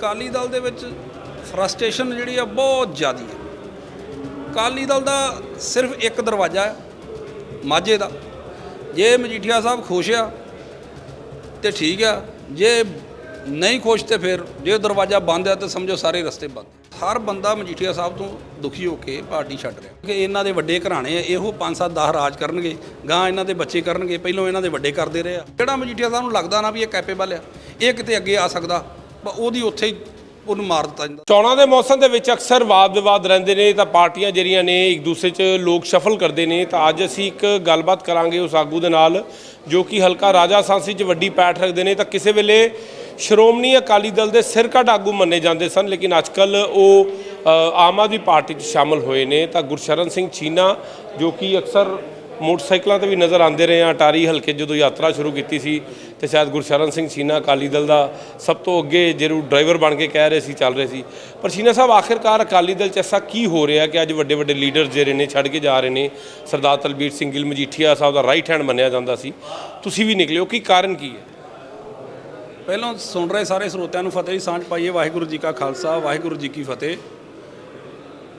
ਅਕਾਲੀ ਦਲ ਦੇ ਵਿੱਚ ਫਰਸਟ੍ਰੇਸ਼ਨ ਜਿਹੜੀ ਆ ਬਹੁਤ ਜ਼ਿਆਦੀ ਹੈ ਅਕਾਲੀ ਦਲ ਦਾ ਸਿਰਫ ਇੱਕ ਦਰਵਾਜ਼ਾ ਹੈ ਮਾਝੇ ਦਾ। ਜੇ ਮਜੀਠੀਆ ਸਾਹਿਬ ਖੁਸ਼ ਆ ਤੇ ਠੀਕ ਆ, ਜੇ ਨਹੀਂ ਖੁਸ਼ ਤੇ ਫਿਰ ਜੇ ਦਰਵਾਜ਼ਾ ਬੰਦ ਹੈ ਤਾਂ ਸਮਝੋ ਸਾਰੇ ਰਸਤੇ ਬੰਦ। ਹਰ ਬੰਦਾ ਮਜੀਠੀਆ ਸਾਹਿਬ ਤੋਂ ਦੁਖੀ ਹੋ ਕੇ ਪਾਰਟੀ ਛੱਡ ਰਿਹਾ। ਕਿ ਇਹਨਾਂ ਦੇ ਵੱਡੇ ਘਰਾਣੇ ਆ, ਇਹੋ 5 7 10 ਰਾਜ ਕਰਨਗੇ ਗਾਂ ਇਹਨਾਂ ਦੇ ਬੱਚੇ ਕਰਨਗੇ, ਪਹਿਲਾਂ ਇਹਨਾਂ ਦੇ ਵੱਡੇ ਕਰਦੇ ਰਹੇ ਆ। ਜਿਹੜਾ ਮਜੀਠੀਆ ਸਾਹਿਬ ਨੂੰ ਲੱਗਦਾ ਨਾ ਵੀ ਇਹ ਕੈਪੇਬਲ ਆ, ਇਹ ਕਿਤੇ ਅੱਗੇ ਆ ਸਕਦਾ। ਉਹਦੀ ਉੱਥੇ ਹੀ ਉਹਨੂੰ ਮਾਰ ਦਿੱਤਾ ਜਾਂਦਾ। ਚੋਣਾਂ ਦੇ ਮੌਸਮ ਦੇ ਵਿੱਚ ਅਕਸਰ ਵਾਦ-ਵਿਵਾਦ ਰਹਿੰਦੇ ਨੇ, ਤਾਂ ਪਾਰਟੀਆਂ ਜਿਹੜੀਆਂ ਨੇ ਇੱਕ ਦੂਸਰੇ 'ਚ ਲੋਕ ਸ਼ਫਲ ਕਰਦੇ ਨੇ। ਤਾਂ ਅੱਜ ਅਸੀਂ ਇੱਕ ਗੱਲਬਾਤ ਕਰਾਂਗੇ ਉਸ ਆਗੂ ਦੇ ਨਾਲ, ਜੋ ਕਿ ਹਲਕਾ ਰਾਜਾ ਸਾਂਸੀ 'ਚ ਵੱਡੀ ਪੈਠ ਰੱਖਦੇ ਨੇ। ਤਾਂ ਕਿਸੇ ਵੇਲੇ ਸ਼੍ਰੋਮਣੀ ਅਕਾਲੀ ਦਲ ਦੇ ਸਿਰਕੱਢ ਆਗੂ ਮੰਨੇ ਜਾਂਦੇ ਸਨ, ਲੇਕਿਨ ਅੱਜਕੱਲ ਉਹ ਆਮ ਆਦਮੀ ਪਾਰਟੀ 'ਚ ਸ਼ਾਮਲ ਹੋਏ ਨੇ। ਤਾਂ ਗੁਰਸ਼ਰਨ ਸਿੰਘ ਚੀਨਾ, ਜੋ ਕਿ ਅਕਸਰ ਮੋਟਰਸਾਈਕਲਾਂ ਤੇ ਵੀ ਨਜ਼ਰ ਆਉਂਦੇ ਰਹੇ ਆ। ਅਟਾਰੀ ਹਲਕੇ ਜਦੋਂ ਯਾਤਰਾ ਸ਼ੁਰੂ ਕੀਤੀ ਸੀ ਤੇ ਸ਼ਾਇਦ ਗੁਰਸ਼ਰਨ ਸਿੰਘ ਛੀਨਾ ਅਕਾਲੀ ਦਲ ਦਾ ਸਭ ਤੋਂ ਅੱਗੇ ਜਿਹੜੂ ਡਰਾਈਵਰ ਬਣ ਕੇ ਕਹਿ ਰਹੇ ਸੀ, ਚੱਲ ਰਹੇ ਸੀ। ਪਰ ਸੀਨਾ ਸਾਹਿਬ, ਆਖਿਰਕਾਰ ਅਕਾਲੀ ਦਲ 'ਚ ਐਸਾ ਕੀ ਹੋ ਰਿਹਾ ਕਿ ਅੱਜ ਵੱਡੇ ਵੱਡੇ ਲੀਡਰ ਜਿਹੜੇ ਨੇ, ਛੱਡ ਕੇ ਜਾ ਰਹੇ ਨੇ, ਸਰਦਾਰ ਤਲਬੀਰ ਸਿੰਘ ਗਿੱਲ ਮਜੀਠੀਆ ਸਾਹਿਬ ਦਾ ਰਾਈਟ ਹੈਂਡ ਮੰਨਿਆ ਜਾਂਦਾ ਸੀ। ਤੁਸੀਂ ਵੀ ਨਿਕਲਿਓ ਕੀ ਕਾਰਨ ਕੀ ਹੈ? ਪਹਿਲਾਂ ਸੁਣ ਰਹੇ ਸਾਰੇ ਸਰੋਤਿਆਂ ਨੂੰ ਫਤਿਹ ਸਾਂਝ ਪਾਈਏ। ਵਾਹਿਗੁਰੂ ਜੀ ਕਾ ਖਾਲਸਾ, ਵਾਹਿਗੁਰੂ ਜੀ ਕੀ ਫਤਿਹ।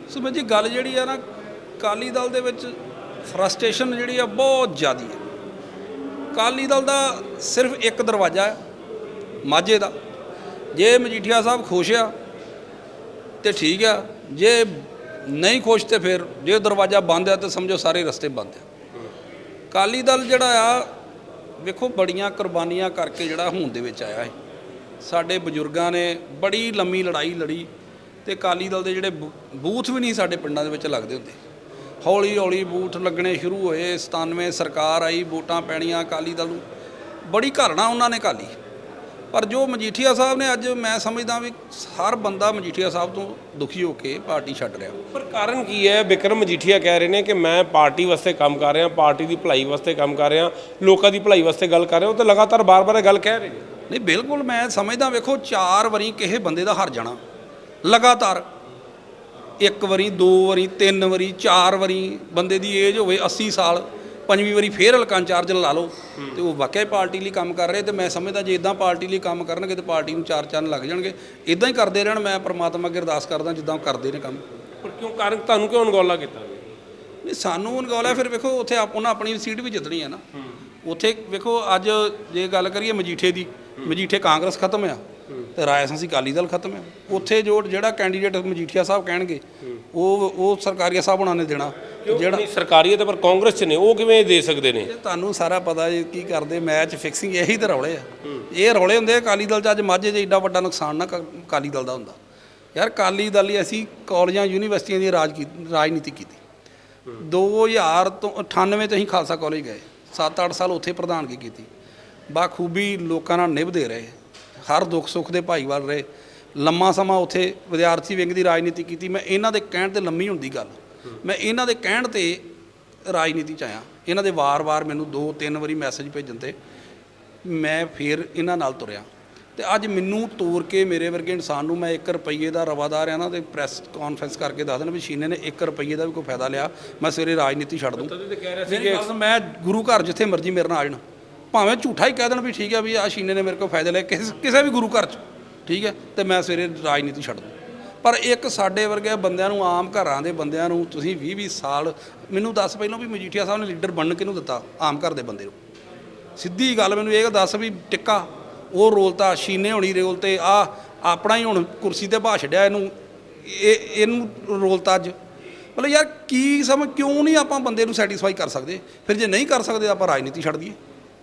ਸੋ ਮੈਂ ਜੀ, ਗੱਲ ਜਿਹੜੀ ਆ ਨਾ, ਅਕਾਲੀ ਦਲ ਦੇ ਵਿੱਚ ਫਰਸਟ੍ਰੇਸ਼ਨ ਜਿਹੜੀ ਆ ਬਹੁਤ ਜ਼ਿਆਦੀ ਹੈ। ਅਕਾਲੀ ਦਲ ਦਾ ਸਿਰਫ ਇੱਕ ਦਰਵਾਜ਼ਾ ਹੈ, ਮਾਝੇ ਦਾ। ਜੇ ਮਜੀਠੀਆ ਸਾਹਿਬ ਖੁਸ਼ ਆ ਤੇ ਠੀਕ ਆ, ਜੇ ਨਹੀਂ ਖੁਸ਼ ਤੇ ਫਿਰ ਜੇ ਦਰਵਾਜ਼ਾ ਬੰਦ ਹੈ ਤਾਂ ਸਮਝੋ ਸਾਰੇ ਰਸਤੇ ਬੰਦ ਆ। ਅਕਾਲੀ ਦਲ ਜਿਹੜਾ ਆ, ਵੇਖੋ ਬੜੀਆਂ ਕੁਰਬਾਨੀਆਂ ਕਰਕੇ ਜਿਹੜਾ ਹੁਣ ਦੇ ਵਿੱਚ ਆਇਆ ਹੈ। ਸਾਡੇ ਬਜ਼ੁਰਗਾਂ ਨੇ ਬੜੀ ਲੰਮੀ ਲੜਾਈ ਲੜੀ ਤੇ ਅਕਾਲੀ ਦਲ ਦੇ ਜਿਹੜੇ ਬੂ- ਬੂਥ ਵੀ ਨਹੀਂ ਸਾਡੇ ਪਿੰਡਾਂ ਦੇ ਵਿੱਚ ਲੱਗਦੇ ਹੁੰਦੇ। ਹੌਲੀ ਹੌਲੀ ਬੂਥ ਲੱਗਣੇ ਸ਼ੁਰੂ ਹੋਏ 97 ਸਰਕਾਰ ਆਈ ਵੋਟਾਂ ਪੈਣੀਆਂ ਅਕਾਲੀ ਦਲ ਨੂੰ। ਬੜੀ ਘਰਣਾ ਉਹਨਾਂ ਨੇ ਕਾਲੀ ਪਰ ਜੋ ਮਜੀਠੀਆ ਸਾਹਿਬ ਨੇ ਅੱਜ ਮੈਂ ਸਮਝਦਾ ਵੀ ਹਰ ਬੰਦਾ ਮਜੀਠੀਆ ਸਾਹਿਬ ਤੋਂ ਦੁਖੀ ਹੋ ਕੇ ਪਾਰਟੀ ਛੱਡ ਰਿਹਾ। ਪਰ ਕਾਰਨ ਕੀ ਹੈ? ਵਿਕਰਮ ਮਜੀਠੀਆ ਕਹਿ ਰਹੇ ਨੇ ਕਿ ਮੈਂ ਪਾਰਟੀ ਵਾਸਤੇ ਕੰਮ ਕਰ ਰਿਹਾ ਪਾਰਟੀ ਦੀ ਭਲਾਈ ਵਾਸਤੇ ਕੰਮ ਕਰ ਰਿਹਾ ਲੋਕਾਂ ਦੀ ਭਲਾਈ ਵਾਸਤੇ ਗੱਲ ਕਰ ਰਿਹਾ ਉਹ ਤਾਂ ਲਗਾਤਾਰ ਬਾਰ-ਬਾਰ ਇਹ ਗੱਲ ਕਹਿ ਰਹੇ ਨੇ। ਨਹੀਂ ਬਿਲਕੁਲ ਮੈਂ ਸਮਝਦਾ ਵੇਖੋ ਚਾਰ ਵਾਰੀ ਕਿਸੇ ਬੰਦੇ ਦਾ ਹਾਰ ਜਾਣਾ। ਲਗਾਤਾਰ। ਇੱਕ ਵਾਰੀ ਦੋ ਵਾਰੀ ਤਿੰਨ ਵਾਰੀ ਚਾਰ ਵਾਰੀ ਬੰਦੇ ਦੀ ਏਜ ਹੋਵੇ 80 ਸਾਲ ਪੰਜਵੀਂ ਵਾਰੀ ਫੇਰ ਹਲਕਾ ਇੰਚਾਰਜ ਲਾ ਲਓ। ਤੇ ਉਹ ਵਾਕਿਆ ਪਾਰਟੀ ਲਈ ਕੰਮ ਕਰ ਰਹੇ ਤੇ ਮੈਂ ਸਮਝਦਾ ਜੇ ਇਦਾਂ ਪਾਰਟੀ ਲਈ ਕੰਮ ਕਰਨਗੇ ਤੇ ਪਾਰਟੀ ਨੂੰ ਚਾਰ ਚੰਨ ਲੱਗ ਜਾਣਗੇ। ਇਦਾਂ ਹੀ ਕਰਦੇ ਰਹਿਣ ਮੈਂ ਪ੍ਰਮਾਤਮਾ ਅੱਗੇ ਅਰਦਾਸ ਕਰਦਾ ਜਿੱਦਾਂ ਕਰਦੇ ਨੇ ਕੰਮ। ਪਰ ਕਿਉਂ? ਕਾਰਨ ਤੁਹਾਨੂੰ ਕਿਉਂ ਅਣਗੌਲਾ ਕੀਤਾ? ਨਹੀਂ ਸਾਨੂੰ ਅਨਗੌਲਾ ਫਿਰ ਵੇਖੋ ਉੱਥੇ ਆਪ- ਉਹਨਾਂ ਆਪਣੀ ਸੀਟ ਵੀ ਜਿੱਤਣੀ ਹੈ ਨਾ। ਉੱਥੇ ਵੇਖੋ ਅੱਜ ਜੇ ਗੱਲ ਕਰੀਏ ਮਜੀਠੇ ਦੀ ਮਜੀਠੇ ਕਾਂਗਰਸ ਖਤਮ ਆ। ਤੇ ਰਾਜਸੰਸੀ ਅਕਾਲੀ ਦਲ ਖਤਮ ਆ ਉੱਥੇ ਜੋ ਜਿਹੜਾ ਕੈਂਡੀਡੇਟ ਮਜੀਠੀਆ ਸਾਹਿਬ ਕਹਿਣਗੇ ਉਹ ਉਹ ਸਰਕਾਰੀਆ ਸਾਹਿਬ ਉਹਨਾਂ ਨੇ ਦੇਣਾ। ਜਿਹੜਾ ਸਰਕਾਰੀਅਤ ਪਰ ਕਾਂਗਰਸ ਚ ਨੇ ਉਹ ਕਿਵੇਂ ਦੇ ਸਕਦੇ ਨੇ? ਤੁਹਾਨੂੰ ਸਾਰਾ ਪਤਾ ਜੀ ਕੀ ਕਰਦੇ ਮੈਚ ਫਿਕਸਿੰਗ ਇਹੀ ਤਾਂ ਰੌਲੇ ਆ। ਇਹ ਰੌਲੇ ਹੁੰਦੇ ਆ ਅਕਾਲੀ ਦਲ ਚ ਅੱਜ ਮਾਝੇ 'ਚ ਏਡਾ ਵੱਡਾ ਨੁਕਸਾਨ ਨਾ ਅਕਾਲੀ ਦਲ ਦਾ ਹੁੰਦਾ। ਯਾਰ ਅਕਾਲੀ ਦਲ ਹੀ ਅਸੀਂ ਕਾਲਜਾਂ ਯੂਨੀਵਰਸਿਟੀਆਂ ਦੀ ਰਾਜ ਰਾਜਨੀਤੀ ਕੀਤੀ। 2000 ਤੋਂ 98 ਤੋਂ ਅਸੀਂ ਖਾਲਸਾ ਕਾਲਜ ਗਏ। 7-8 ਸਾਲ ਉੱਥੇ ਪ੍ਰਧਾਨਗੀ ਕੀਤੀ। ਬਾਖੂਬੀ ਲੋਕਾਂ ਨਾਲ ਨਿਭਦੇ ਰਹੇ। ਹਰ ਦੁੱਖ ਸੁੱਖ ਦੇ ਭਾਈਵਾਲ ਰਹੇ। ਲੰਮਾ ਸਮਾਂ ਉੱਥੇ ਵਿਦਿਆਰਥੀ ਵਿੰਗ ਦੀ ਰਾਜਨੀਤੀ ਕੀਤੀ। ਮੈਂ ਇਹਨਾਂ ਦੇ ਕਹਿਣ ਤੇ ਲੰਮੀ ਹੁੰਦੀ ਗੱਲ। ਮੈਂ ਇਹਨਾਂ ਦੇ ਕਹਿਣ ਤੇ ਰਾਜਨੀਤੀ ਚ ਆਇਆ। ਇਹਨਾਂ ਦੇ ਵਾਰ-ਵਾਰ ਮੈਨੂੰ ਦੋ ਤਿੰਨ ਵਾਰੀ ਮੈਸੇਜ ਭੇਜਣ ਤੇ ਮੈਂ ਫਿਰ ਇਹਨਾਂ ਨਾਲ ਤੁਰਿਆ। ਤੇ ਅੱਜ ਮੈਨੂੰ ਤੋਰ ਕੇ ਮੇਰੇ ਵਰਗੇ ਇਨਸਾਨ ਨੂੰ ਮੈਂ 1 ਰੁਪਈਏ ਦਾ ਰਵਾਦਾਰ ਆ ਨਾ ਤੇ ਪ੍ਰੈਸ ਕਾਨਫਰੰਸ ਕਰਕੇ ਦੱਸ ਦੇਣ ਵੀ ਸ਼ੀਨੇ ਨੇ 1 ਰੁਪਈਏ ਦਾ ਵੀ ਕੋਈ ਫਾਇਦਾ ਲਿਆ। ਮੈਂ ਸਵੇਰੇ ਰਾਜਨੀਤੀ ਛੱਡ ਦੂੰ। ਮੈਂ ਗੁਰੂ ਘਰ ਜਿੱਥੇ ਮਰਜ਼ੀ ਮੇਰੇ ਨਾਲ ਆ ਜਾਣ। ਭਾਵੇਂ ਝੂਠਾ ਹੀ ਕਹਿ ਦੇਣ ਵੀ ਠੀਕ ਹੈ ਵੀ ਆ ਸ਼ੀਨੇ ਨੇ ਮੇਰੇ ਕੋਲ ਫਾਇਦਾ ਲਿਆ ਕਿਸੇ ਕਿਸੇ ਵੀ ਗੁਰੂ ਘਰ 'ਚ, ਠੀਕ ਹੈ, ਤੇ ਮੈਂ ਸਵੇਰੇ ਰਾਜਨੀਤੀ ਛੱਡ ਦੂੰ। ਪਰ ਇੱਕ ਸਾਡੇ ਵਰਗੇ ਬੰਦਿਆਂ ਨੂੰ, ਆਮ ਘਰਾਂ ਦੇ ਬੰਦਿਆਂ ਨੂੰ, ਤੁਸੀਂ 20 20 ਸਾਲ, ਮੈਨੂੰ ਦੱਸ ਪਹਿਲਾਂ ਵੀ ਮਜੀਠੀਆ ਸਾਹਿਬ ਨੇ ਲੀਡਰ ਬਣਨ ਕਿਹਨੂੰ ਦਿੱਤਾ? ਆਮ ਘਰ ਦੇ ਬੰਦੇ ਨੂੰ। ਸਿੱਧੀ ਗੱਲ ਮੈਨੂੰ ਇਹ ਦੱਸ ਵੀ ਟਿੱਕਾ, ਉਹ ਰੋਲ ਤਾਂ ਸ਼ੀਨੇ ਹੋਣੀ ਰੋਲ ਤੇ ਆ ਆਪਣਾ ਹੀ ਹੁਣ ਕੁਰਸੀ ਤੇ ਭਾ ਛੱਡਿਆ ਇਹਨੂੰ, ਇਹ, ਇਹਨੂੰ ਰੋਲ ਤਾਂ ਅੱਜ। ਮਤਲਬ ਯਾਰ ਕੀ ਸਮਝ, ਕਿਉਂ ਨਹੀਂ ਆਪਾਂ ਬੰਦੇ ਨੂੰ ਸੈਟੀਸਫਾਈ ਕਰ ਸਕਦੇ? ਫਿਰ ਜੇ ਨਹੀਂ ਕਰ ਸਕਦੇ, ਆਪਾਂ ਰਾਜਨੀਤੀ ਛੱਡ ਦਈਏ।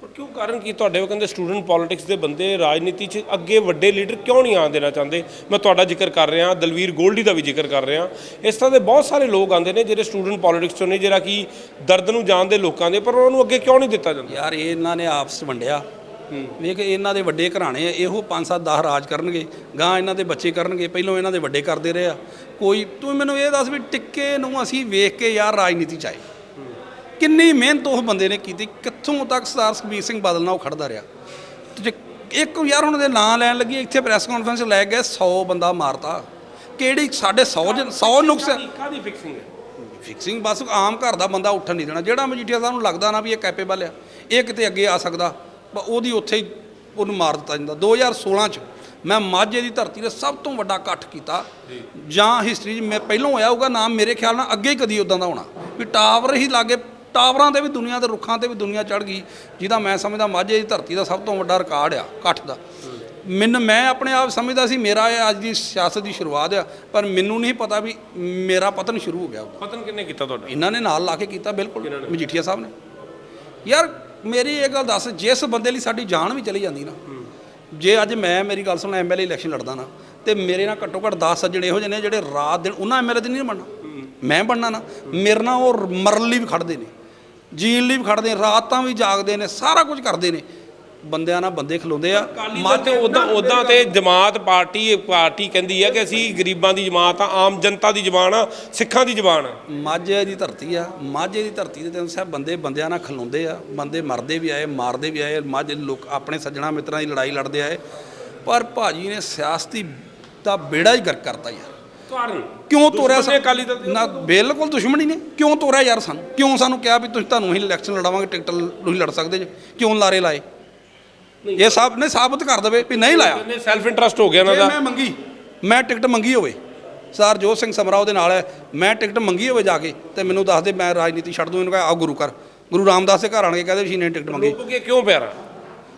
ਪਰ ਕਿਉਂ ਕਾਰਨ ਕੀ? ਤੁਹਾਡੇ ਉਹ ਕਹਿੰਦੇ ਸਟੂਡੈਂਟ ਪੋਲਿਟਿਕਸ ਦੇ ਬੰਦੇ ਰਾਜਨੀਤੀ 'ਚ ਅੱਗੇ ਵੱਡੇ ਲੀਡਰ ਕਿਉਂ ਨਹੀਂ ਆਉਣ ਦੇਣਾ ਚਾਹੁੰਦੇ? ਮੈਂ ਤੁਹਾਡਾ ਜ਼ਿਕਰ ਕਰ ਰਿਹਾ ਦਲਵੀਰ ਗੋਲਡੀ ਦਾ ਵੀ ਜ਼ਿਕਰ ਕਰ ਰਿਹਾ। ਇਸ ਤਰ੍ਹਾਂ ਦੇ ਬਹੁਤ ਸਾਰੇ ਲੋਕ ਆਉਂਦੇ ਨੇ ਜਿਹੜੇ ਸਟੂਡੈਂਟ ਪੋਲਿਟਿਕਸ ਤੋਂ ਨੇ ਜਿਹੜਾ ਕਿ ਦਰਦ ਨੂੰ ਜਾਣਦੇ ਲੋਕਾਂ ਦੇ ਪਰ ਉਹਨਾਂ ਨੂੰ ਅੱਗੇ ਕਿਉਂ ਨਹੀਂ ਦਿੱਤਾ ਜਾਂਦਾ? ਯਾਰ ਇਹ ਇਹਨਾਂ ਨੇ ਆਪਸ 'ਚ ਵੰਡਿਆ। ਵੇਖ ਇਹਨਾਂ ਦੇ ਵੱਡੇ ਘਰਾਣੇ ਆ ਇਹੋ 5 7 10 ਰਾਜ ਕਰਨਗੇ ਗਾਂ ਇਹਨਾਂ ਦੇ ਬੱਚੇ ਕਰਨਗੇ ਪਹਿਲਾਂ ਇਹਨਾਂ ਦੇ ਵੱਡੇ ਕਰਦੇ ਰਹੇ ਆ। ਕੋਈ ਤੂੰ ਮੈਨੂੰ ਇਹ ਦੱਸ ਵੀ ਟਿੱਕੇ ਨੂੰ ਅਸੀਂ ਵੇਖ ਕੇ ਯਾਰ ਰਾਜਨੀਤੀ ਚ ਆਏ। ਕਿੰਨੀ ਮਿਹਨਤ ਉਹ ਬੰਦੇ ਨੇ ਕੀਤੀ ਕਿੱਥੋਂ ਤੱਕ ਸਰਦਾਰ ਸੁਖਬੀਰ ਸਿੰਘ ਬਾਦਲ ਨਾਲ ਉਹ ਖੜਦਾ ਰਿਹਾ। ਤੇ ਜੇ ਇੱਕ ਯਾਰ ਹੁਣ ਦੇ ਨਾਂ ਲੈਣ ਲੱਗੀ ਇੱਥੇ ਪ੍ਰੈਸ ਕਾਨਫਰੰਸ ਲੈ ਗਏ 100 ਬੰਦਾ ਮਾਰਤਾ। ਕਿਹੜੀ ਸਾਡੇ 100 100 ਨੁਕਸ ਕਾਦੀ ਫਿਕਸਿੰਗ ਹੈ? ਫਿਕਸਿੰਗ ਬਸ ਆਮ ਘਰ ਦਾ ਬੰਦਾ ਉੱਠਣ ਨਹੀਂ ਦੇਣਾ। ਜਿਹੜਾ ਮਜੀਠੀਆ ਸਾਹਿਬ ਨੂੰ ਲੱਗਦਾ ਨਾ ਵੀ ਇਹ ਕੈਪੇਬਲ ਆ ਇਹ ਕਿਤੇ ਅੱਗੇ ਆ ਸਕਦਾ ਬ- ਉਹਦੀ ਉੱਥੇ ਹੀ ਉਹਨੂੰ ਮਾਰ ਦਿੱਤਾ ਜਾਂਦਾ। 2016 ਚ ਮੈਂ ਮਾਝੇ ਦੀ ਧਰਤੀ ਤੇ ਸਭ ਤੋਂ ਵੱਡਾ ਇਕੱਠ ਕੀਤਾ। ਜਾਂ। ਹਿਸਟਰੀ 'ਚ ਮੈਂ ਪਹਿਲਾਂ ਹੋਇਆ ਹੋਊਗਾ ਨਾ ਮੇਰੇ ਖਿਆਲ ਨਾਲ ਅੱਗੇ ਕਦੀ ਉਦਾਂ ਦਾ ਹੋਣਾ। ਵੀ ਟਾਵਰ ਹੀ ਲਾਗੇ ਟਾਵਰਾਂ ਤੇ ਵੀ ਦੁਨੀਆ ਦੇ ਰੁੱਖਾਂ ਤੇ ਵੀ ਦੁਨੀਆ ਚੜ ਗਈ ਜਿਹਦਾ ਮੈਂ ਸਮਝਦਾ ਮਾਝੇ ਦੀ ਧਰਤੀ ਦਾ ਸਭ ਤੋਂ ਵੱਡਾ ਰਿਕਾਰਡ ਆ ਇਕੱਠ ਦਾ। ਮੈਨੂੰ ਮੈਂ ਆਪਣੇ ਆਪ ਸਮਝਦਾ ਸੀ ਮੇਰਾ ਇਹ ਅੱਜ ਦੀ ਸਿਆਸਤ ਦੀ ਸ਼ੁਰੂਆਤ ਆ ਪਰ ਮੈਨੂੰ ਨਹੀਂ ਪਤਾ ਵੀ ਮੇਰਾ ਪਤਨ ਸ਼ੁਰੂ ਹੋ ਗਿਆ। ਪਤਨ ਕਿੰਨੇ ਕੀਤਾ ਤੁਹਾਡਾ? ਇਹਨਾਂ ਨੇ ਨਾਲ ਲਾ ਕੇ ਕੀਤਾ ਬਿਲਕੁਲ। ਮਜੀਠੀਆ ਸਾਹਿਬ ਨੇ। ਯਾਰ ਮੇਰੀ ਇਹ ਗੱਲ ਦੱਸ ਜਿਸ ਬੰਦੇ ਲਈ ਸਾਡੀ ਜਾਨ ਵੀ ਚਲੀ ਜਾਂਦੀ ਨਾ ਜੇ ਅੱਜ ਮੈਂ ਮੇਰੀ ਗੱਲ ਸੁਣ ਐਮਐਲਏ ਇਲੈਕਸ਼ਨ ਲੜਦਾ ਨਾ ਤੇ ਮੇਰੇ ਨਾਲ ਘੱਟੋ ਘੱਟ 10 ਸੱਜਣ ਇਹੋ ਜਿਹੇ ਨੇ ਜਿਹੜੇ ਰਾਤ ਦਿਨ ਉਹਨਾਂ ਐਮਐਲਏ ਦੇ ਨਹੀਂ ਬਣਨਾ। ਮੈਂ ਬਣਨਾ ਨਾ ਮੇਰੇ ਨਾਲ ਉਹ ਮਰਨ ਲਈ ਵੀ ਖੜਦੇ ਨੇ। ਜੀਣ ਲਈ ਵੀ ਖੜਦੇ ਨੇ ਰਾਤਾਂ ਵੀ ਜਾਗਦੇ ਨੇ ਸਾਰਾ ਕੁਝ ਕਰਦੇ ਨੇ। ਬੰਦਿਆਂ ਨਾਲ ਬੰਦੇ ਖਲੋਂਦੇ ਆ। ਮਾਝੇ ਤੇ ਉਦਾਂ ਉਦਾਂ ਤੇ ਜਮਾਤ ਪਾਰਟੀ ਪਾਰਟੀ ਕਹਿੰਦੀ ਹੈ ਕਿ ਅਸੀਂ ਗਰੀਬਾਂ ਦੀ ਜਮਾਤ ਆ ਆਮ ਜਨਤਾ ਦੀ ਜ਼ਬਾਨ ਆ ਸਿੱਖਾਂ ਦੀ ਜ਼ਬਾਨ ਆ। ਮਾਝੇ ਦੀ ਧਰਤੀ ਆ ਮਾਝੇ ਦੀ ਧਰਤੀ ਦੇ ਤੈਨੂੰ ਸਾਹਿਬ ਬੰਦੇ ਬੰਦਿਆਂ ਨਾਲ ਖਲੋਂਦੇ ਆ ਬੰਦੇ ਮਰਦੇ ਵੀ ਆਏ ਮਾਰਦੇ ਵੀ ਆਏ ਮਾਝੇ ਲੋਕ ਆਪਣੇ ਸੱਜਣਾ ਮਿੱਤਰਾਂ ਦੀ ਲੜਾਈ ਲੜਦੇ ਆਏ ਪਰ ਭਾਜੀ ਨੇ ਸਿਆਸਤੀ ਦਾ ਬੇੜਾ ਹੀ ਗਰਕ ਕਰਤਾ ਯਾਰ। ਕਾਰਨ? ਕਿਉਂ ਤੋਰਿਆ ਦੁਸ਼ਮਣ ਨੇ ਅਕਾਲੀ ਦਲ ਦੇ? ਨਾ ਬਿਲਕੁਲ ਦੁਸ਼ਮਣੀ ਨੇ ਕਿਉਂ ਤੋਰਿਆ ਯਾਰ ਸਾਨੂੰ? ਕਿਉਂ ਸਾਨੂੰ ਕਿਹਾ ਵੀ ਤੁਸੀਂ ਤੁਹਾਨੂੰ ਹੀ ਇਲੈਕਸ਼ਨ ਲੜਾਵਾਂਗੇ ਟਿਕਟ ਤੁਸੀਂ ਲੜ ਸਕਦੇ ਜੇ? ਕਿਉਂ ਲਾਰੇ ਲਾਏ? ਇਹ ਸਭ ਨੇ ਸਾਬਤ ਕਰ ਦੇਵੇ ਵੀ ਨਹੀਂ ਲਾਇਆ। ਕਹਿੰਦੇ ਸੈਲਫ ਇੰਟਰਸਟ ਹੋ ਗਿਆ ਇਹਨਾਂ ਜੇ ਦਾ। ਮੈਂ ਮੰਗੀ ਮੈਂ ਟਿਕਟ ਮੰਗੀ ਹੋਵੇ ਸਰ ਜੋਤ ਸਿੰਘ ਸਮਰਾ ਉਹਦੇ ਨਾਲ ਹੈ ਮੈਂ ਟਿਕਟ ਮੰਗੀ ਹੋਵੇ ਜਾ ਕੇ ਤੇ ਮੈਨੂੰ ਦੱਸ ਦੇ ਮੈਂ ਰਾਜਨੀਤੀ ਛੱਡ ਦੂੰ ਇਹਨੂੰ ਕਹਾਂ ਆ ਗੁਰੂ ਕਰ ਗੁਰੂ ਰਾਮਦਾਸ ਦੇ ਘਰ ਆਣ ਕੇ ਕਹਦੇ ਵੀ ਨੇ ਟਿਕਟ ਮੰਗੀ। ਲੋਕ ਕਿਉਂ ਪਿਆਰਾ?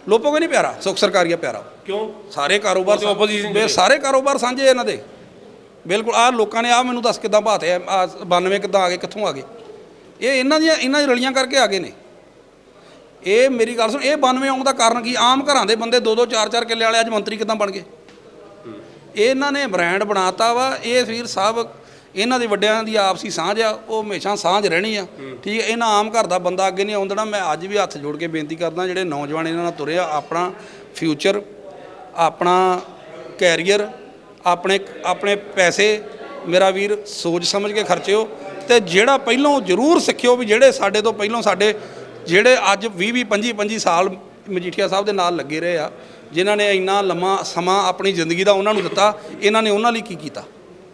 ਲੋਪੋਗੇ ਨਹੀਂ ਪਿਆਰਾ ਸੁਖ ਸਰਕਾਰੀਆ ਪਿਆਰਾ। ਕਿਉਂ? ਸਾਰੇ ਕਾਰੋਬਾਰ ਤੇ opposition ਬੇ- ਸਾਰੇ ਕਾਰੋਬਾਰ ਸਾਂਝੇ ਇਹਨਾਂ ਦੇ। ਬਿਲਕੁਲ ਆਹ ਲੋਕਾਂ ਨੇ ਆ ਮੈਨੂੰ ਦੱਸ ਕਿੱਦਾਂ ਬਾਤੇ ਆ ਆਹ 92 ਕਿੱਦਾਂ ਆ ਗਏ ਕਿੱਥੋਂ ਆ ਗਏ? ਇਹ ਇਹਨਾਂ ਦੀਆਂ ਇਹਨਾਂ ਦੀ ਰਲੀਆਂ ਕਰਕੇ ਆ ਗਏ ਨੇ। ਇਹ ਮੇਰੀ ਗੱਲ ਸੁਣ ਇਹ 92 ਆਉਣ ਦਾ ਕਾਰਨ ਕੀ? ਆਮ ਘਰਾਂ ਦੇ ਬੰਦੇ ਦੋ ਦੋ ਚਾਰ ਚਾਰ ਕਿੱਲੇ ਵਾਲੇ ਅੱਜ ਮੰਤਰੀ ਕਿੱਦਾਂ ਬਣ ਗਏ? ਇਹ ਇਹਨਾਂ ਨੇ ਬ੍ਰਾਂਡ ਬਣਾਤਾ ਵਾ ਇਹ ਵੀਰ ਸਾਹਿਬ ਇਹਨਾਂ ਦੇ ਵੱਡਿਆਂ ਦੀ ਆਪਸੀ ਸਾਂਝ ਆ ਉਹ ਹਮੇਸ਼ਾ ਸਾਂਝ ਰਹਿਣੀ ਆ। ਠੀਕ ਹੈ ਇਹਨਾਂ ਆਮ ਘਰ ਦਾ ਬੰਦਾ ਅੱਗੇ ਨਹੀਂ ਆਉਂਦਣਾ ਮੈਂ ਅੱਜ ਵੀ ਹੱਥ ਜੋੜ ਕੇ ਬੇਨਤੀ ਕਰਦਾ ਜਿਹੜੇ ਨੌਜਵਾਨ ਇਹਨਾਂ ਨਾਲ ਤੁਰੇ ਆ ਆਪਣਾ ਫਿਊਚਰ ਆਪਣਾ ਕੈਰੀਅਰ ਆਪਣੇ ਆਪਣੇ ਪੈਸੇ ਮੇਰਾ ਵੀਰ ਸੋਚ ਸਮਝ ਕੇ ਖਰਚਿਓ ਤੇ ਜਿਹੜਾ ਪਹਿਲਾਂ ਜ਼ਰੂਰ ਸਿੱਖਿਓ ਵੀ ਜਿਹੜੇ ਸਾਡੇ ਤੋਂ ਪਹਿਲਾਂ ਸਾਡੇ ਜਿਹੜੇ ਅੱਜ 20 20 25 25 ਸਾਲ ਮਜੀਠੀਆ ਸਾਹਿਬ ਦੇ ਨਾਲ ਲੱਗੇ ਰਹੇ ਆ ਜਿਨ੍ਹਾਂ ਨੇ ਇੰਨਾ ਲੰਮਾ ਸਮਾਂ ਆਪਣੀ ਜ਼ਿੰਦਗੀ ਦਾ ਉਹਨਾਂ ਨੂੰ ਦਿੱਤਾ ਇਹਨਾਂ ਨੇ ਉਹਨਾਂ ਲਈ ਕੀ ਕੀਤਾ?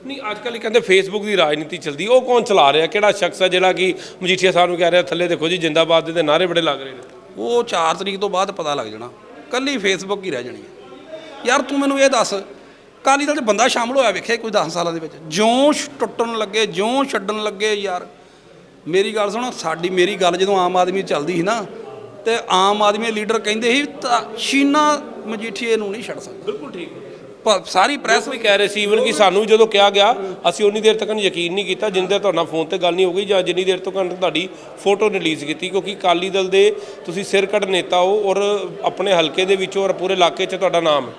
ਨਹੀਂ ਅੱਜ ਕੱਲ੍ਹ ਇਹ ਕਹਿੰਦੇ ਫੇਸਬੁੱਕ ਦੀ ਰਾਜਨੀਤੀ ਚੱਲਦੀ ਉਹ ਕੌਣ ਚਲਾ ਰਿਹਾ? ਕਿਹੜਾ ਸ਼ਖਸ ਹੈ ਜਿਹੜਾ ਕਿ ਮਜੀਠੀਆ ਸਾਹਿਬ ਨੂੰ ਕਹਿ ਰਿਹਾ ਥੱਲੇ ਦੇਖੋ ਜੀ ਜਿੰਦਾਬਾਦ ਦੇ ਨਾਰੇ ਬੜੇ ਲੱਗ ਰਹੇ ਨੇ ਉਹ 4 ਤਰੀਕ ਤੋਂ ਬਾਅਦ ਪਤਾ ਲੱਗ ਜਾਣਾ ਕੱਲੀ ਫੇਸਬੁੱਕ ਹੀ ਰਹਿ ਜਾਣੀ ਹੈ। ਯਾਰ ਤੂੰ ਮੈਨੂੰ ਇਹ ਦੱਸ ਕਾਲੀ ਦਲ 'ਚ ਬੰਦਾ ਸ਼ਾਮਲ ਹੋਇਆ ਵੇਖਿਆ ਕੋਈ 10 ਸਾਲਾਂ ਦੇ ਵਿੱਚ। ਜਿਉਂ ਟੁੱਟਣ ਲੱਗੇ ਜਿਉਂ ਛੱਡਣ ਲੱਗੇ ਯਾਰ। ਮੇਰੀ ਗੱਲ ਸੁਣ ਸਾਡੀ ਮੇਰੀ ਗੱਲ ਜਦੋਂ ਆਮ ਆਦਮੀ ਚੱਲਦੀ ਸੀ ਨਾ ਤੇ ਆਮ ਆਦਮੀ ਲੀਡਰ ਕਹਿੰਦੇ ਸੀ ਸ਼ੀਨਾ ਮਜੀਠੀਏ ਨੂੰ ਨਹੀਂ ਛੱਡ ਸਕਦੇ। ਬਿਲਕੁਲ ਠੀਕ। ਪ- ਸਾਰੀ ਪ੍ਰੈਸ ਵੀ ਕਹਿ ਰਹੇ ਸੀ ਇਵਨ ਕਿ ਸਾਨੂੰ ਜਦੋਂ ਕਿਹਾ ਗਿਆ ਅਸੀਂ ਉਨੀ ਦੇਰ ਤੱਕ ਯਕੀਨ ਨਹੀਂ ਕੀਤਾ ਜਿੰਨੇ ਦੇਰ ਤੁਹਾਡਾ ਫੋਨ ਤੇ ਗੱਲ ਨਹੀਂ ਹੋ ਗਈ ਜਾਂ ਜਿੰਨੀ ਦੇਰ ਤੱਕ ਤੁਹਾਡੀ ਫੋਟੋ ਰਿਲੀਜ਼ ਕੀਤੀ ਕਿਉਂਕਿ ਕਾਲੀ ਦਲ ਦੇ ਤੁਸੀਂ ਸਿਰਕੱਢ ਨੇਤਾ ਹੋ ਔਰ ਆਪਣੇ ਹਲਕੇ ਦੇ ਵਿੱਚੋਂ ਔਰ ਪੂਰੇ ਇਲਾਕੇ 'ਚ ਤੁਹਾਡਾ ਨਾਮ ਹੈ।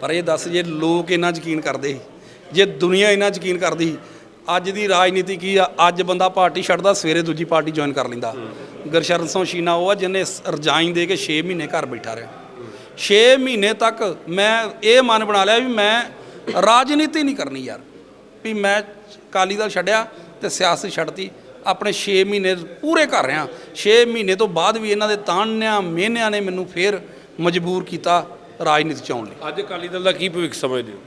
ਪਰ ਇਹ ਦੱਸ ਜੇ ਲੋਕ ਇੰਨਾ ਯਕੀਨ ਕਰਦੇ ਸੀ, ਜੇ ਦੁਨੀਆ ਇੰਨਾ ਯਕੀਨ ਕਰਦੀ ਸੀ, ਅੱਜ ਦੀ ਰਾਜਨੀਤੀ ਕੀ ਆ? ਅੱਜ ਬੰਦਾ ਪਾਰਟੀ ਛੱਡਦਾ, ਸਵੇਰੇ ਦੂਜੀ ਪਾਰਟੀ ਜੁਆਇਨ ਕਰ ਲੈਂਦਾ। ਗੁਰਸ਼ਰਨ ਸਿੰਘ ਸ਼ੀਨਾ ਉਹ ਆ ਜਿਹਨੇ ਰਜਾਈਨ ਦੇ ਕੇ 6 ਮਹੀਨੇ ਘਰ ਬੈਠਾ ਰਿਹਾ। 6 ਮਹੀਨੇ ਤੱਕ ਮੈਂ ਇਹ ਮਨ ਬਣਾ ਲਿਆ ਵੀ ਮੈਂ ਰਾਜਨੀਤੀ ਨਹੀਂ ਕਰਨੀ ਯਾਰ। ਵੀ ਮੈਂ ਕਾਲੀ ਦਲ ਛੱਡਿਆ ਤੇ ਸਿਆਸਤ ਛੱਡਤੀ, ਆਪਣੇ 6 ਮਹੀਨੇ ਪੂਰੇ ਕਰ ਰਿਹਾ। 6 ਮਹੀਨੇ ਤੋਂ ਬਾਅਦ ਵੀ ਇਹਨਾਂ ਦੇ ਤਾਣਿਆਂ, ਮਿਹਨਿਆਂ ਨੇ ਮੈਨੂੰ ਫੇਰ ਮਜਬੂਰ ਕੀਤਾ। ਰਾਜਨੀਤੀ ਚ ਆਉਣ ਲਈ। ਅੱਜ ਅਕਾਲੀ ਦਲ ਦਾ ਕੀ ਭਵਿੱਖ ਸਮਝਦੇ ਹੋ?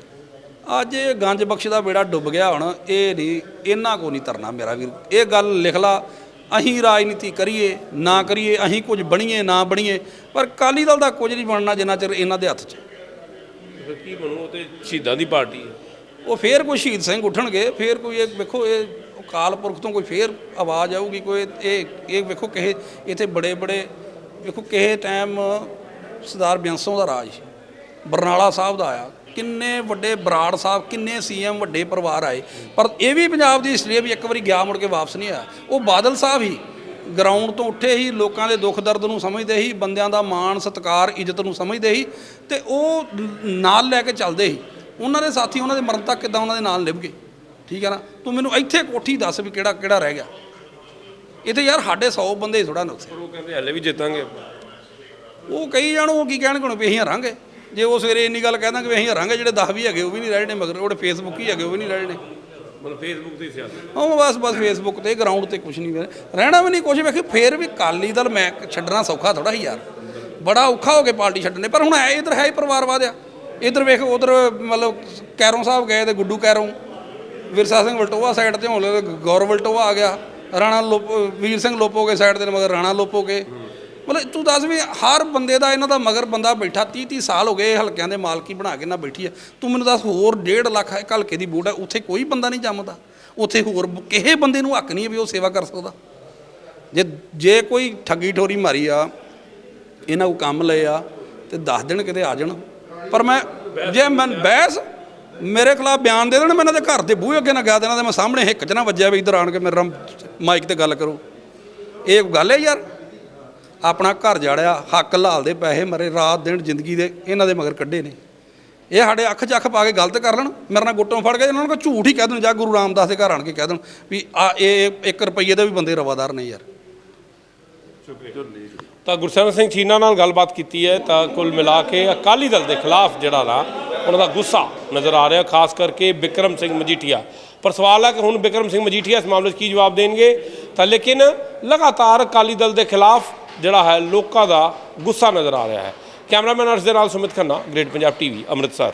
ਅੱਜ ਇਹ ਗੰਜ ਬਖਸ਼ ਦਾ ਬੇੜਾ ਡੁੱਬ ਗਿਆ ਹੁਣ ਇਹ ਨਹੀਂ ਇਹਨਾਂ ਕੋ ਨਹੀਂ ਤਰਨਾ ਮੇਰਾ ਵੀਰ। ਇਹ ਗੱਲ ਲਿਖ ਲਾ ਅਸੀਂ ਰਾਜਨੀਤੀ ਕਰੀਏ ਨਾ ਕਰੀਏ ਅਸੀਂ ਕੁਝ ਬਣੀਏ ਨਾ ਬਣੀਏ ਪਰ ਕਾਲੀ ਦਲ ਦਾ ਕੁਝ ਨਹੀਂ ਬਣਨਾ ਜਿੰਨਾ ਚਿਰ ਇਹਨਾਂ ਦੇ ਹੱਥ 'ਚ। ਫਿਰ ਕੀ ਬਣੂ ਉਹ ਤੇ ਸ਼ਹੀਦਾਂ ਦੀ ਪਾਰਟੀ ਹੈ। ਉਹ ਫੇਰ ਕੋਈ ਸ਼ਹੀਦ ਸਿੰਘ ਉੱਠਣਗੇ ਫੇਰ ਕੋਈ ਇਹ ਵੇਖੋ ਇਹ ਅਕਾਲ ਪੁਰਖ ਤੋਂ ਕੋਈ ਫੇਰ ਆਵਾਜ਼ ਆਊਗੀ ਕੋਈ ਇਹ ਇਹ ਵੇਖੋ ਕਿਸੇ ਇੱਥੇ ਬੜੇ ਬੜੇ ਵੇਖੋ ਕਿਸੇ ਟਾਈਮ ਸਰਦਾਰ ਬਿਆੰਸੋਂ ਦਾ ਰਾਜ ਸੀ। ਬਰਨਾਲਾ ਸਾਹਿਬ ਦਾ ਆਇਆ। ਕਿੰਨੇ ਵੱਡੇ ਬਰਾੜ ਸਾਹਿਬ, ਕਿੰਨੇ ਸੀਐਮ ਵੱਡੇ ਪਰਿਵਾਰ ਆਏ। ਪਰ ਇਹ ਵੀ ਪੰਜਾਬ ਦੀ ਹਿਸਟਰੀ ਹੈ ਵੀ ਇੱਕ ਵਾਰੀ ਗਿਆ ਮੁੜ ਕੇ ਵਾਪਸ ਨਹੀਂ ਆਇਆ। ਉਹ ਬਾਦਲ ਸਾਹਿਬ ਹੀ ਗਰਾਊਂਡ ਤੋਂ ਉੱਠੇ ਹੀ ਲੋਕਾਂ ਦੇ ਦੁੱਖ ਦਰਦ ਨੂੰ ਸਮਝਦੇ ਹੀ, ਬੰਦਿਆਂ ਦਾ ਮਾਣ, ਸਤਿਕਾਰ, ਇੱਜ਼ਤ ਨੂੰ ਸਮਝਦੇ ਹੀ ਤੇ ਉਹ ਨਾਲ ਲੈ ਕੇ ਚੱਲਦੇ ਸੀ ਉਹਨਾਂ ਦੇ ਸਾਥੀ, ਉਹਨਾਂ ਦੇ ਮਰਨ ਤੱਕ ਕਿਦਾਂ ਉਹਨਾਂ ਦੇ ਨਾਲ ਨਿਭ ਗਏ? ਠੀਕ ਹੈ ਨਾ? ਤੂੰ ਮੈਨੂੰ ਇੱਥੇ ਕੋਠੀ ਦੱਸ ਵੀ ਕਿਹੜਾ ਕਿਹੜਾ ਰਹਿ ਗਿਆ। ਇੱਥੇ ਯਾਰ ਸਾਡੇ 100 ਬੰਦੇ ਥੋੜਾ ਨੁਕਸੇ ਪਰ ਉਹ ਕਹਿੰਦੇ ਹਲੇ ਵੀ ਜਿੱਤਾਂਗੇ ਆਪਾਂ। ਉਹ ਕਈ ਜਾਣ ਉਹ ਕੀ ਕਹਿਣਗੇ ਹੁਣ ਵੀ ਅਸੀਂ ਹਰਾਂਗੇ। ਜੇ ਉਹ ਸਵੇਰੇ ਇੰਨੀ ਗੱਲ ਕਹਿ ਕਿ ਵੀ ਅਸੀਂ ਹਰਾਂਗੇ ਜਿਹੜੇ 10 ਵੀ ਹੈਗੇ ਉਹ ਵੀ ਨਹੀਂ ਰਹਿ ਨੇ ਮਗਰ ਉਹਦੇ ਫੇਸਬੁੱਕ ਹੀ ਹੈਗੇ ਉਹ ਵੀ ਨਹੀਂ ਰਹਿ ਨੇ। ਮਤਲਬ ਫੇਸਬੁੱਕ ਤੇ ਸਿਆਸਤ ਉਹ ਬਸ ਬਸ ਫੇਸਬੁੱਕ ਤੇ ਗਰਾਊਂਡ ਤੇ ਕੁਝ ਨਹੀਂ ਰਹਿਣਾ ਵੀ ਨਹੀਂ ਕੁਝ ਵੇਖੀ ਫੇਰ ਵੀ ਕਾਲੀ ਦਲ ਮੈਂ ਛੱਡਣਾ ਸੌਖਾ ਥੋੜਾ ਹੀ ਯਾਰ। ਬੜਾ ਔਖਾ ਹੋ ਕੇ ਪਾਰਟੀ ਛੱਡਣੇ ਪਰ ਹੁਣ ਇਧਰ ਹੈ ਹੀ ਪਰਿਵਾਰਵਾਦ ਆ। ਇਧਰ ਵੇਖ ਉਧਰ ਮਤਲਬ ਕੈਰੋਂ ਸਾਹਿਬ ਗਏ ਤੇ ਗੁੱਡੂ ਕੈਰੋਂ। ਵਿਰਸਾ ਸਿੰਘ ਵਲਟੋਆ ਸਾਈਡ ਤੇ ਹੁਣ ਗੌਰਵ ਵਲਟੋਆ ਆ ਗਿਆ। ਰਾਣਾ ਲੋਪ ਵੀਰ ਸਿੰਘ ਲੋਪੋਗੇ ਸਾਈਡ ਤੇ ਮਗਰ ਰਾਣਾ ਲੋਪੋਗੇ। ਮਤਲਬ ਤੂੰ ਦੱਸ ਵੀ ਹਰ ਬੰਦੇ ਦਾ ਇਹਨਾਂ ਦਾ ਮਗਰ ਬੰਦਾ ਬੈਠਾ 30 30 ਸਾਲ ਹੋ ਗਏ ਹਲਕਿਆਂ ਦੇ ਮਾਲਕੀ ਬਣਾ ਕੇ ਨਾ ਬੈਠੀ ਆ। ਤੂੰ ਮੈਨੂੰ ਦੱਸ ਹੋਰ 1.5 ਲੱਖ ਇੱਕ ਹਲਕੇ ਦੀ ਵੋਟ ਹੈ ਉੱਥੇ ਕੋਈ ਬੰਦਾ ਨਹੀਂ ਜੰਮਦਾ। ਉੱਥੇ ਹੋਰ ਕਿਸੇ ਬੰਦੇ ਨੂੰ ਹੱਕ ਨਹੀਂ ਵੀ ਉਹ ਸੇਵਾ ਕਰ ਸਕਦਾ। ਜੇ ਜੇ ਕੋਈ ਠੱਗੀ ਠੋਰੀ ਮਾਰੀ ਆ, ਇਹਨਾਂ ਕੋ ਕੰਮ ਲਏ ਆ, ਤੇ ਦੱਸ ਦੇਣ ਕਿਤੇ ਆ ਜਾਣ। ਪਰ ਮੈਂ, ਜੇ ਮੈਂ ਬਹਿਸ ਮੇਰੇ ਖਿਲਾਫ ਬਿਆਨ ਦੇ ਦੇਣ, ਮੈਂ ਇਹਨਾਂ ਦੇ ਘਰ ਦੇ ਬੂਹੇ ਅੱਗੇ ਨਾ ਗਿਆ ਦੇਣਾ ਤੇ ਮੈਂ ਸਾਹਮਣੇ ਹਿੱਕ 'ਚ ਨਾ ਵੱਜਿਆ ਵੀ ਇੱਧਰ ਆਣ ਕੇ ਮੇਰੇ ਮਾਈਕ ਤੇ ਗੱਲ ਕਰੋ। ਇਹ ਗੱਲ ਹੈ ਯਾਰ। ਆਪਣਾ ਘਰ ਜਾੜਿਆ, ਹੱਕ ਲਾਲ ਦੇ ਪੈਸੇ ਮਰੇ, ਰਾਤ ਦਿਨ ਜ਼ਿੰਦਗੀ ਦੇ ਇਹਨਾਂ ਦੇ ਮਗਰ ਕੱਢੇ ਨੇ। ਇਹ ਸਾਡੇ ਅੱਖ 'ਚ ਅੱਖ ਪਾ ਕੇ ਗਲਤ ਕਰ ਲੈਣ, ਮੇਰੇ ਨਾਲ ਗੁੱਟੋਂ ਫੜ ਕੇ ਇਹਨਾਂ ਨੂੰ ਝੂਠ ਹੀ ਕਹਿ ਦੇਣ, ਜਾਂ ਗੁਰੂ ਰਾਮਦਾਸ ਦੇ ਘਰ ਆਣ ਕੇ ਕਹਿ ਦੇਣ ਵੀ ਆ, ਇਹ 1 ਰੁਪਈਏ ਦੇ ਵੀ ਬੰਦੇ ਰਵਾਦਾਰ ਨੇ ਯਾਰ। ਤਾਂ ਗੁਰਸੇਵਕ ਸਿੰਘ ਚੀਨਾ ਨਾਲ ਗੱਲਬਾਤ ਕੀਤੀ ਹੈ, ਤਾਂ ਕੁੱਲ ਮਿਲਾ ਕੇ ਅਕਾਲੀ ਦਲ ਦੇ ਖਿਲਾਫ ਜਿਹੜਾ ਨਾ, ਉਹਨਾਂ ਦਾ ਗੁੱਸਾ ਨਜ਼ਰ ਆ ਰਿਹਾ, ਖਾਸ ਕਰਕੇ ਬਿਕਰਮ ਸਿੰਘ ਮਜੀਠੀਆ। ਪਰ ਸਵਾਲ ਹੈ ਕਿ ਹੁਣ ਬਿਕਰਮ ਸਿੰਘ ਮਜੀਠੀਆ ਇਸ ਮਾਮਲੇ 'ਚ ਕੀ ਜਵਾਬ ਦੇਣਗੇ? ਤਾਂ ਲੇਕਿਨ ਲਗਾਤਾਰ ਅਕਾਲੀ ਦਲ ਦੇ ਖਿਲਾਫ ਜਿਹੜਾ ਹੈ ਲੋਕਾਂ ਦਾ ਗੁੱਸਾ ਨਜ਼ਰ ਆ ਰਿਹਾ ਹੈ। ਕੈਮਰਾਮੈਨ ਅਰਸ਼ ਦੇ ਨਾਲ ਸੁਮਿਤ ਖੰਨਾ, ਗ੍ਰੇਟ ਪੰਜਾਬ ਟੀਵੀ, ਅੰਮ੍ਰਿਤਸਰ।